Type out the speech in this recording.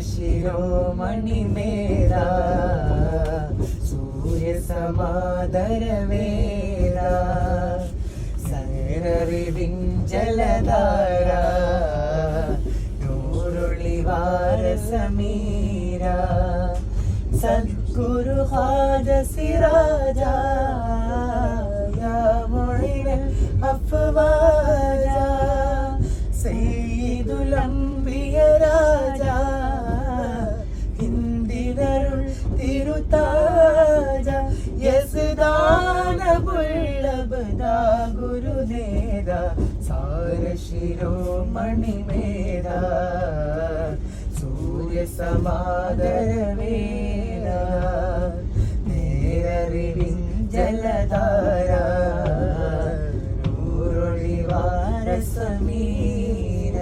സാരശിരോമണി മേരാ സൂര്യ സമാദരവേര സരറിവിൻ ജലധാര നൂറുളിവാര സമീര സദ്ഗുരു ഹാജ സിരാജ യാ അഫ്വാ തിരുതാജ യസ്ദാന പുള്ളബദ ഗുരുനേദ സാരശിരോമണി മേധ സൂര്യ സമാദരവേല നേരറിവിൻ ജലധാര നൂറൊളിവാര സമീര